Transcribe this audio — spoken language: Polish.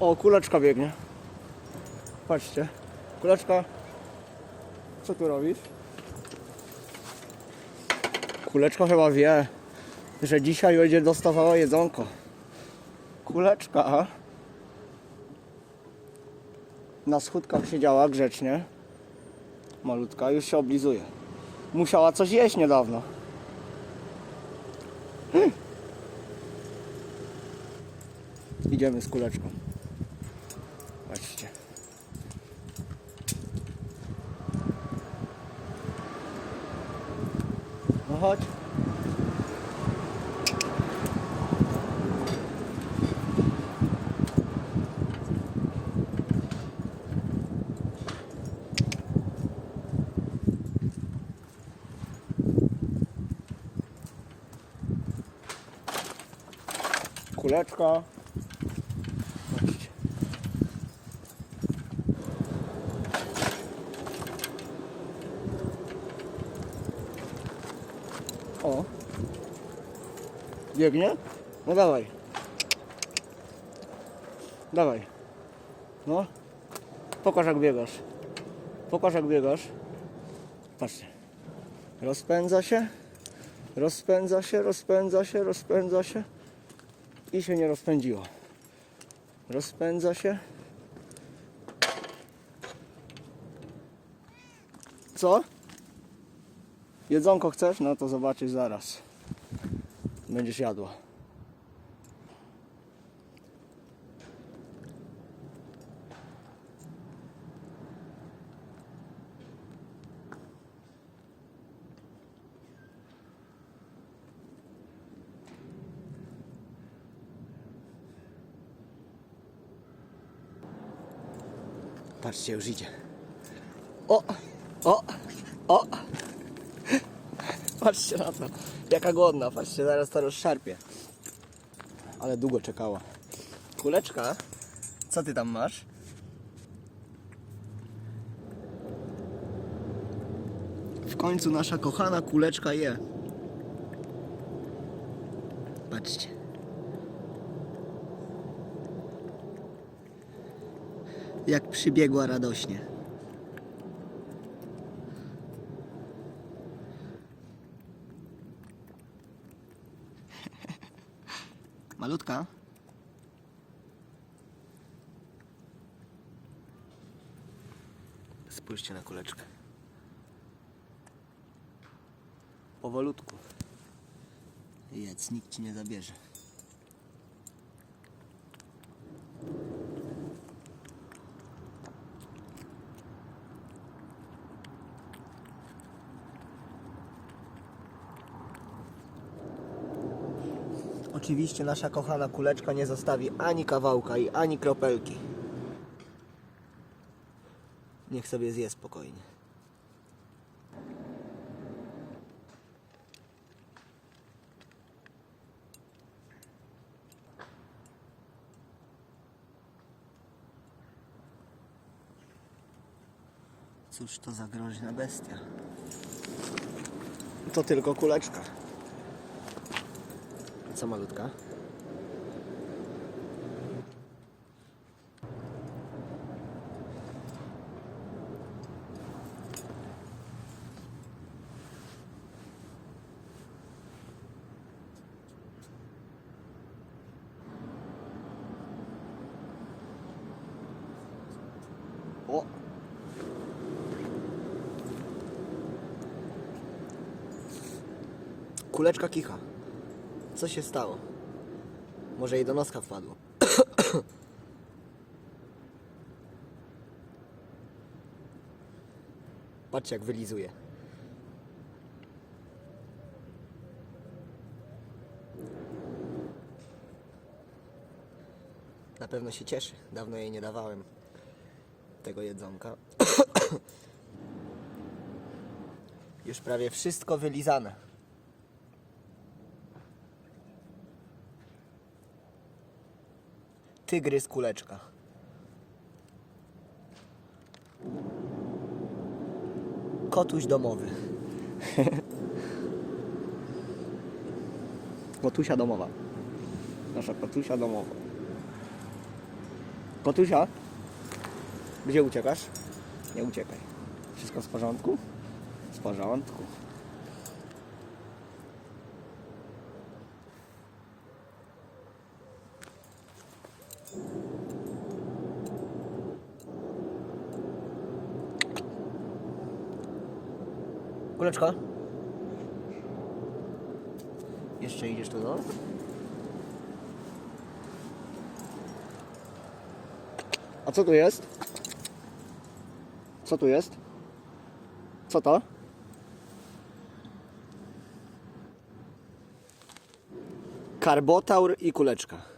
O, kuleczka biegnie. Patrzcie. Kuleczka. Co tu robisz? Kuleczka chyba wie, że dzisiaj będzie dostawała jedzonko. Kuleczka. a? Na schódkach siedziała grzecznie. Malutka, już się oblizuje. Musiała coś jeść niedawno. Hmm. Idziemy z kuleczką. Patrzcie. No chodź. Kuleczka. Patrzcie. O. Biegnie? No dawaj. Dawaj. No. Pokaż jak biegasz. Pokaż jak biegasz. Patrzcie. Rozpędza się. Rozpędza się, rozpędza się, rozpędza się. I się nie rozpędziło. Rozpędza się. Co? Jedzonko chcesz? No to zobaczysz zaraz. Będziesz jadła. Patrzcie, już idzie. O! O! O! Patrzcie na to. Jaka głodna, patrzcie, zaraz to rozszarpie. Ale długo czekała. Kuleczka, co ty tam masz? W końcu nasza kochana kuleczka je. Patrzcie. Jak przybiegła radośnie. Malutka. Spójrzcie na kuleczkę. Powolutku. Jedz, nikt ci nie zabierze. Oczywiście nasza kochana kuleczka nie zostawi ani kawałka i ani kropelki. Niech sobie zje spokojnie. Cóż to za groźna bestia. To tylko kuleczka. Co malutka? O! Kuleczka kicha. Co się stało? Może jej do noska wpadło. Patrzcie jak wylizuje. Na pewno się cieszy. Dawno jej nie dawałem tego jedzonka. Już prawie wszystko wylizane. Tygrys kuleczka. Kotuś domowy. Kotusia domowa. Nasza kotusia domowa. Kotusia? Gdzie uciekasz? Nie uciekaj. Wszystko w porządku? W porządku. Kuleczka? Jeszcze idziesz tu do? A co tu jest? Co tu jest? Co to? Karbotaur i kuleczka.